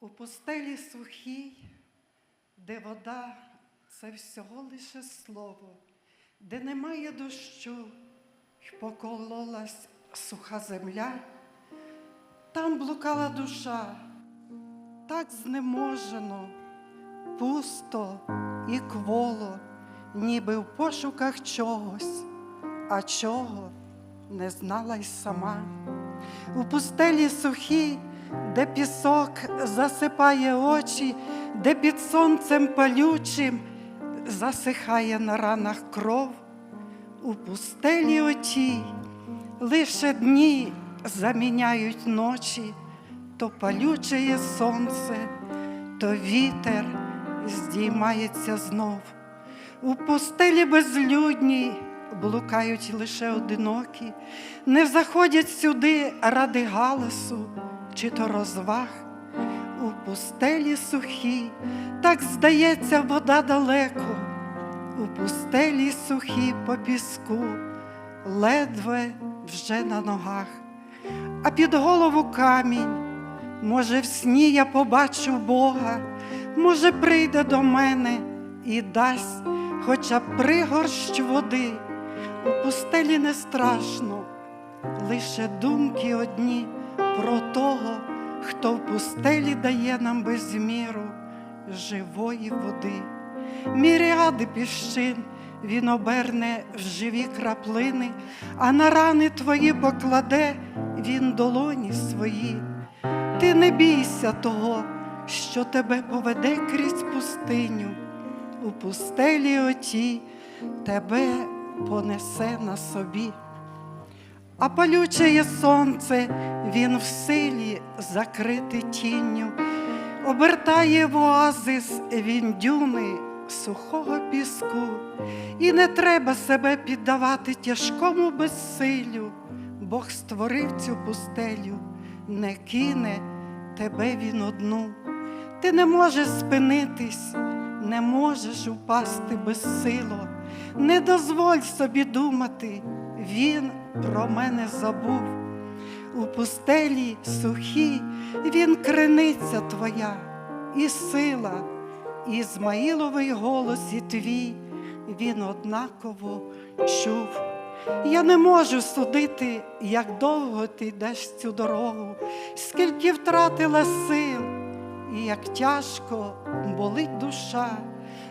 У пустелі сухій, де вода це всього лише слово, де немає дощу, й покололась суха земля, там блукала душа, так знеможено, пусто і кволо, ніби в пошуках чогось, а чого не знала й сама. У пустелі сухій, де пісок засипає очі, де під сонцем палючим засихає на ранах кров, у пустелі отій лише дні заміняють ночі, то палюче сонце, то вітер здіймається знов. У пустелі безлюдній блукають лише одинокі, не заходять сюди ради галасу чи то розваг. У пустелі сухій, так здається, вода далеко, у пустелі сухій по піску, ледве вже на ногах, а під голову камінь. Може, в сні я побачу Бога, може, прийде до мене і дасть хоча б пригорщ води. У пустелі не страшно, лише думки одні про того, хто в пустелі дає нам без міру живої води. Міріади піщин він оберне в живі краплини, а на рани твої покладе він долоні свої. Ти не бійся того, що тебе поведе крізь пустиню, у пустелі оті тебе понесе на собі. А палюче є сонце, він в силі закрити тінню, обертає в оазис він дюни сухого піску, і не треба себе піддавати тяжкому безсилю. Бог створив цю пустелю, не кине тебе він одну. Ти не можеш спинитись, не можеш упасти безсило. Не дозволь собі думати, він про мене забув. У пустелі сухій він криниця твоя, і сила, Ізмаїловий голос і твій, він однаково чув. Я не можу судити, як довго ти йдеш цю дорогу, скільки втратила сил, і як тяжко болить душа.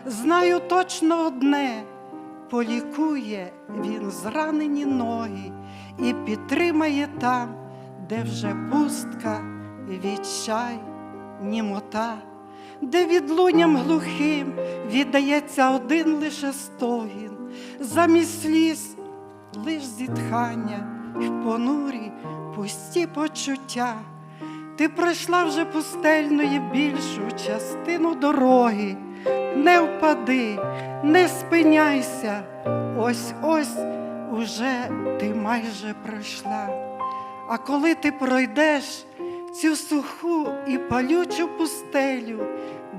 Знаю точно одне полікує він зранені ноги і підтримає там, де вже пустка, відчай, німота, де відлунням глухим віддається один лише стогін, замість сліз лиш зітхання й понурі пусті почуття. Ти пройшла вже пустельної більшу частину дороги. Не впади, не спиняйся, ось ось уже ти майже пройшла. А коли ти пройдеш цю суху і палючу пустелю,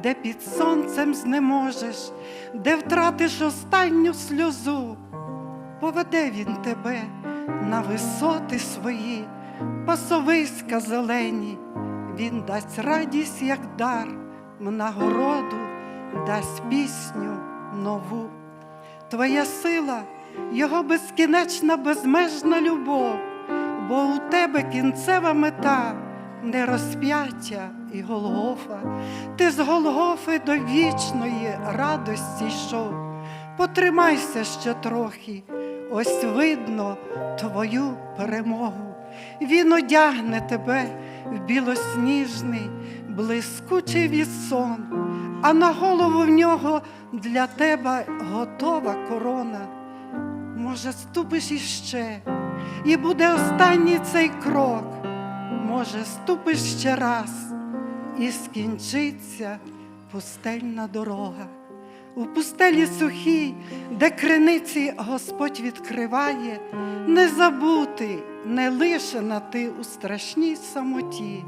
де під сонцем знеможеш, де втратиш останню сльозу, поведе він тебе на висоти свої, пасовиська зелені, він дасть радість, як дар, нагороду дасть пісню нову. Твоя сила, його безкінечна, безмежна любов, бо у тебе кінцева мета, не розп'яття і Голгофа. Ти з Голгофи до вічної радості йшов. Потримайся ще трохи, ось видно твою перемогу. Він одягне тебе в білосніжний, блискучий вісон, а на голову в нього для тебе готова корона. Може, ступиш іще, і буде останній цей крок. Може, ступиш ще раз, і скінчиться пустельна дорога. У пустелі сухій, де криниці Господь відкриває, не забути, не лишена ти у страшній самоті,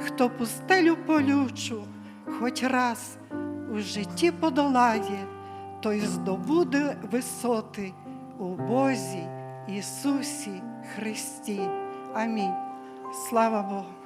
хто пустелю полючу, хоч раз у житті подолає, той здобуде висоти у Бозі Ісусі Христі. Амінь. Слава Богу.